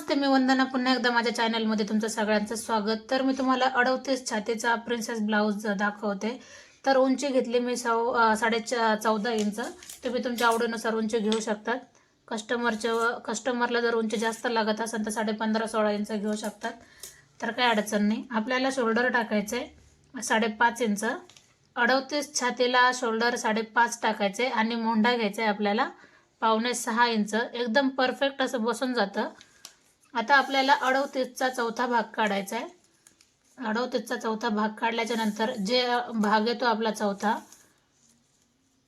नमस्ते मी वंदना. पुन्हा एकदा माझ्या चॅनलमध्ये तुमचं सगळ्यांचं स्वागत. तर मी तुम्हाला अडवतीस छातीचा प्रिन्सेस ब्लाऊज दाखवते. तर उंची घेतली मी सव साडेचा चौदा इंच. तुम्ही तुमच्या आवडीनुसार उंची घेऊ शकतात. कस्टमरच्या कस्टमरला जर उंची जास्त लागत असेल तर साडे पंधरा सोळा इंच घेऊ शकतात. तर काही अडचण नाही. आपल्याला शोल्डर टाकायचे आहे साडेपाच इंच. अडवतीस छातीला शोल्डर साडेपाच टाकायचे आणि मोंढा घ्यायचा आहे आपल्याला. पावणे सहा इंच. एकदम परफेक्ट असं बसून जातं. आता आपल्याला अडवतीसचा चौथा भाग काढायचा आहे. अडवतीसचा चौथा भाग काढल्याच्या नंतर जे भाग येतो आपला चौथा.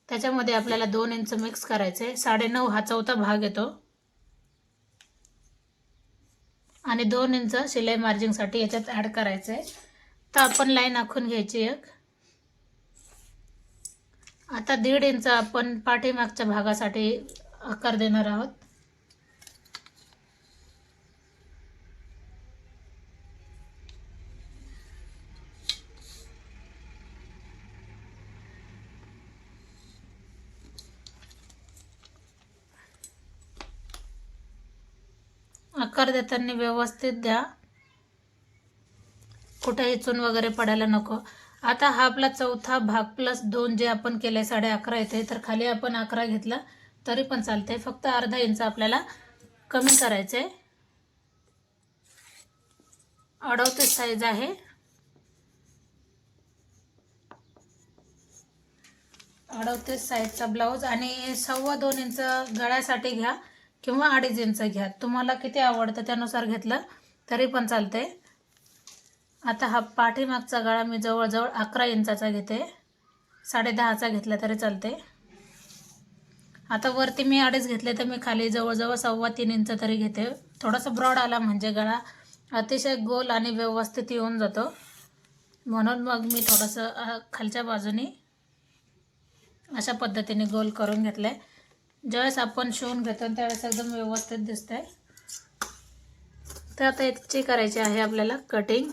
त्याच्यामध्ये आपल्याला दोन इंच मिक्स करायचं आहे साडेनऊ हा चौथा भाग येतो आणि दोन इंच शिलाई मार्जिंगसाठी याच्यात ॲड करायचं आहे तर आपण लाईन आखून घ्यायची एक. आता दीड इंच आपण पाठीमागच्या भागासाठी आकार देणार आहोत. आकार देताना व्यवस्थित द्या. कुठेही चून वगैरे पडायला नको. आता हा आपला चौथा भाग प्लस दोन जे आपण केले साडे अकरा येते तर खाली आपण अकरा घेतला तरी पण चालते फक्त अर्धा इंच आपल्याला कमी करायचं आहे अडवतीस साईज आहे अडवतीस साईजचा ब्लाऊज आणि सव्वा दोन इंच गळ्यासाठी घ्या. किंवा अडीच इंच घ्या. तुम्हाला किती आवडतं त्यानुसार घेतलं तरी पण चालते आता हा पाठीमागचा गळा मी जवळजवळ अकरा इंचाचा घेते. साडे दहाचा घेतला तरी चालते आता वरती मी अडीच घेतले तर मी खाली जवळजवळ सव्वा तीन इंच तरी घेते. थोडासा ब्रॉड आला म्हणजे गळा अतिशय गोल आणि व्यवस्थित येऊन जातो. म्हणून मग मी थोडंसं खालच्या बाजूनी अशा पद्धतीने गोल करून घेतलं आहे ज्यावेळेस आपण शिवून घेतो त्यावेळेस एकदम व्यवस्थित दिसत आहे तर आता याची करायची आहे आपल्याला कटिंग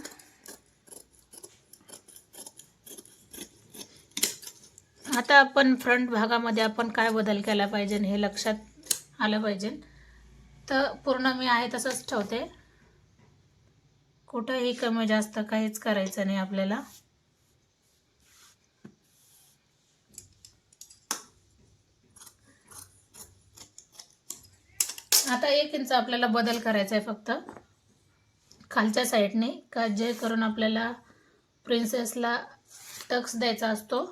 आता आपण फ्रंट भागामध्ये आपण काय बदल केला पाहिजे हे लक्षात आलं पाहिजे. तर पूर्ण मी आहे तसंच ठेवते. कुठंही कमी जास्त काहीच करायचं नाही आपल्याला. आता एक इंच आपल्याला बदल करायचा आहे फक्त. खालच्या साईडने का जे करून आपल्याला प्रिन्सेसला टक्स द्यायचा असतो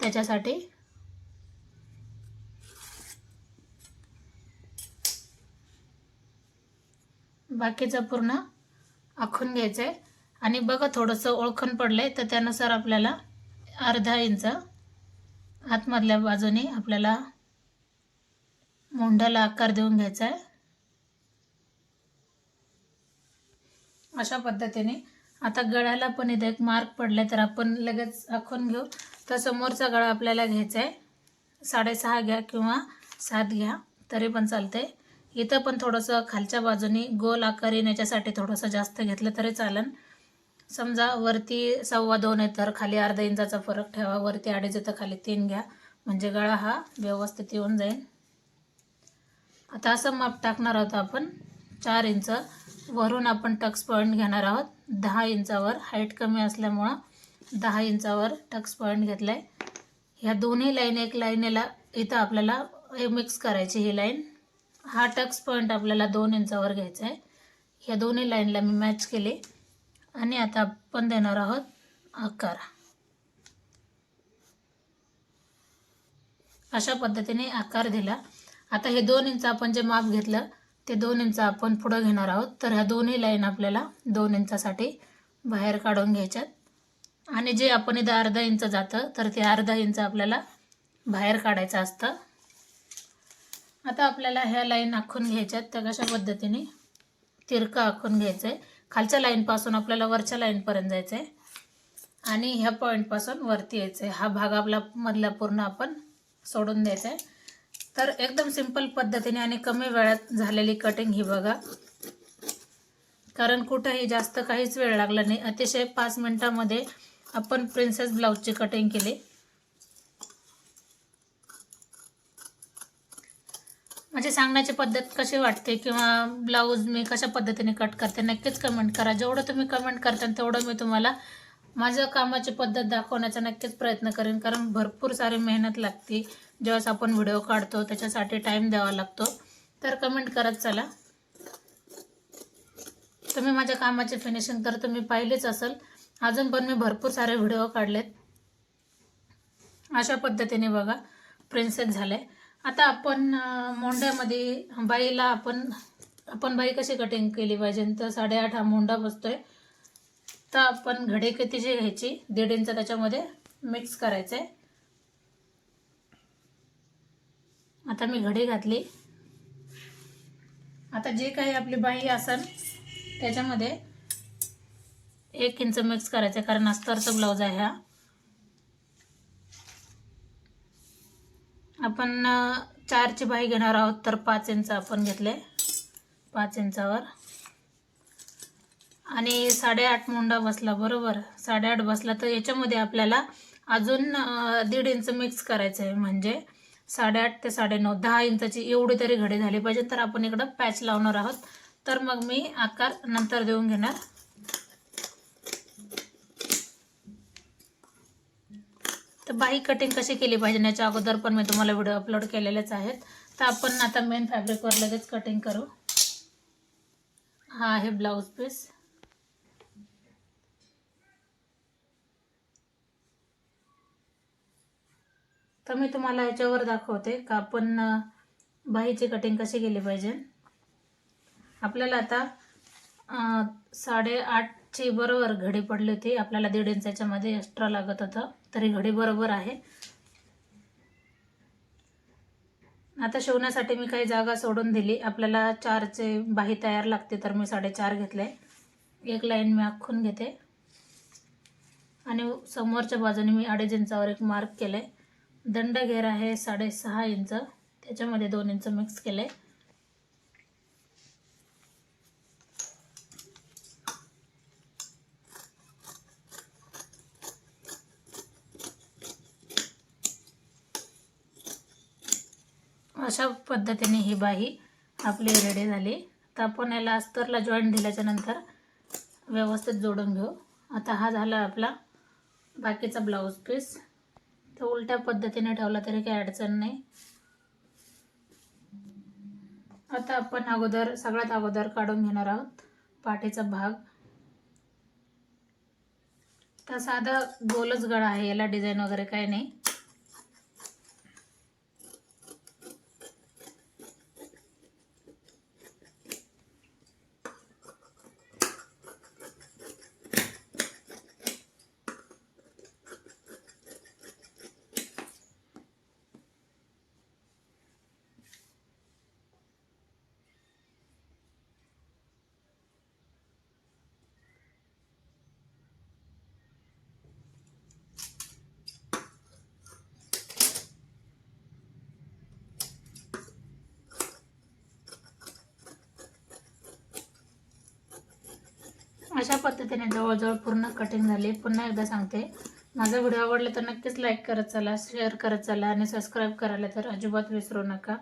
त्याच्यासाठी. बाकीचं पूर्ण आखून घ्यायचं आहे आणि बघा थोडंसं ओळखून पडलं आहे तर त्यानुसार आपल्याला अर्धा इंच आतमधल्या बाजूने आपल्याला मोंढ्याला आकार देऊन घ्यायचा आहे. अशा पद्धतीने. आता गळ्याला पण इथे एक मार्क पडला तर आपण लगेच आखून घेऊ. तर समोरचा गळा आपल्याला घ्यायचा आहे. साडेसहा घ्या किंवा सात घ्या तरी पण चालते इथं पण थोडंसं खालच्या बाजूने गोल आकार येण्याच्यासाठी थोडंसं जास्त घेतलं तरी चालेल समजा वरती सव्वा दोन आहे तर खाली अर्धा इंचाचा फरक ठेवा. वरती अडीच तर खाली तीन घ्या. म्हणजे गळा हा व्यवस्थित येऊन जाईल. आता असं माप टाकणार आहोत आपण. चार इंच. वरून आपण टक्स पॉईंट घेणार आहोत. दहा इंचावर. हाईट कमी असल्यामुळं दहा इंचावर टक्स पॉईंट घेतला आहे ह्या दोन्ही लाईन एक लाईनीला इथं आपल्याला मिक्स करायची ही लाईन. हा टक्स पॉईंट आपल्याला दोन इंचावर घ्यायचा आहे ह्या दोन्ही लाईनला मी मॅच केले. आणि आता आपण देणार आहोत आकार. अशा पद्धतीने आकार दिला. आता हे दोन इंच आपण जे माप घेतलं ते दोन इंच आपण पुढं घेणार आहोत. तर ह्या दोन्ही लाईन आपल्याला दोन इंचासाठी बाहेर काढून घ्यायच्यात. आणि जे आपण इथं अर्धा इंच जातं तर ते अर्धा इंच आपल्याला बाहेर काढायचं असतं. आता आपल्याला ह्या लाईन आखून घ्यायच्यात. त्या कशा पद्धतीने? तिरकं आखून घ्यायचं आहे खालच्या लाईनपासून आपल्याला वरच्या लाईनपर्यंत जायचं आहे आणि ह्या पॉईंटपासून वरती यायचं आहे हा भाग आपला मधला पूर्ण आपण सोडून द्यायचा आहे तर एकदम सिंपल पद्धतीने आणि कमी वेळात झालेली कटिंग ही बघा. कारण कुठंही जास्त काहीच वेळ लागला नाही. अतिशय पाच मिनटामध्ये आपण प्रिन्सेस ब्लाऊजची कटिंग केली. म्हणजे सांगण्याची पद्धत कशी वाटते किंवा ब्लाऊज मी कशा पद्धतीने कट करते नक्कीच कमेंट करा. जेवढं तुम्ही कमेंट करता तेवढं मी तुम्हाला माझं कामाची पद्धत दाखवण्याचा नक्कीच प्रयत्न करेन कारण भरपूर सारी मेहनत लागते. ज्यावेळेस आपण व्हिडिओ काढतो त्याच्यासाठी टाईम द्यावा लागतो. तर कमेंट करत चला. तुम्ही माझ्या कामाची फिनिशिंग तर तुम्ही पाहिलीच असेल. अजून पण मी भरपूर सारे व्हिडिओ काढलेत. अशा पद्धतीने बघा प्रिन्सेस झाले. आता आपण मोंड्यामध्ये बाईला आपण आपण बाई कशी कटिंग केली पाहिजे? तर साडेआठ हा मोंडा बसतोय. तर आपण घडी कितीची घ्यायची दीड इंच त्याच्यामध्ये मिक्स करायचं. आहे आता मी घडी घातली. आता जे काही आपली बाई असेल त्याच्यामध्ये एक इंच मिक्स करायचं आहे कारण अस्तरचा ब्लाऊज आहे हा. आपण चारची बाई घेणार आहोत तर पाच इंच आपण घेतले. पाच इंचावर. आणि साडेआठ मुंडा बसला बरोबर. साडेआठ बसला तर याच्यामध्ये आपल्याला अजून दीड इंच मिक्स करायचं आहे म्हणजे साडेआठ ते साडेनऊ दहा इंचाची एवढी तरी घडी झाली पाहिजे. तर आपण इकडं पॅच लावणार आहोत. तर मग मी आकार नंतर देऊन घेणार. तर बाही कटिंग कशी केली पाहिजे याच्या अगोदर पण मी तुम्हाला व्हिडिओ अपलोड केलेलेच आहेत. तर आपण आता मेन फॅब्रिकवर लगेच कटिंग करू. हा आहे ब्लाऊज पीस तर मी तुम्हाला याच्यावर दाखवते का आपण बाईची बाहीची कटिंग कशी केली पाहिजे. आपल्याला आता साडेआठची बरोबर घडी पडली होती. आपल्याला दीड इंचाच्यामध्ये एक्स्ट्रा लागत होतं. तरी घडी बरोबर आहे. आता शिवण्यासाठी मी काही जागा सोडून दिली. आपल्याला चारचे बाही तयार लागते तर मी साडेचार घेतले. एक लाईन मी आखून घेते. आणि समोरच्या बाजूने मी अडीच इंचावर एक मार्क केले. दंड घेर आहे साडेसहा इंच. त्याच्यामध्ये दोन इंच मिक्स केले. अशा पद्धतीने ही बाही आपली रेडी झाली. तर आपण याला अस्तरला जॉईंट दिल्याच्या नंतर व्यवस्थित जोडून घेऊ. आता हा झाला आपला बाकीचा ब्लाऊज पीस तो उलट्या पद्धतीने ठेवला तरी काही अडचण नाही. आता आपण अगोदर सगळ्यात अगोदर काढून घेणार आहोत पाठीचा भाग. तर साधा गोलच गळा आहे याला डिझाईन वगैरे काही नाही. अशा पद्धतीने जवळजवळ पूर्ण कटिंग झाली पुन्हा एकदा सांगते. माझा व्हिडिओ आवडला तर नक्कीच लाईक करत चला शेअर करत चला आणि सबस्क्राईब करायला तर अजिबात विसरू नका.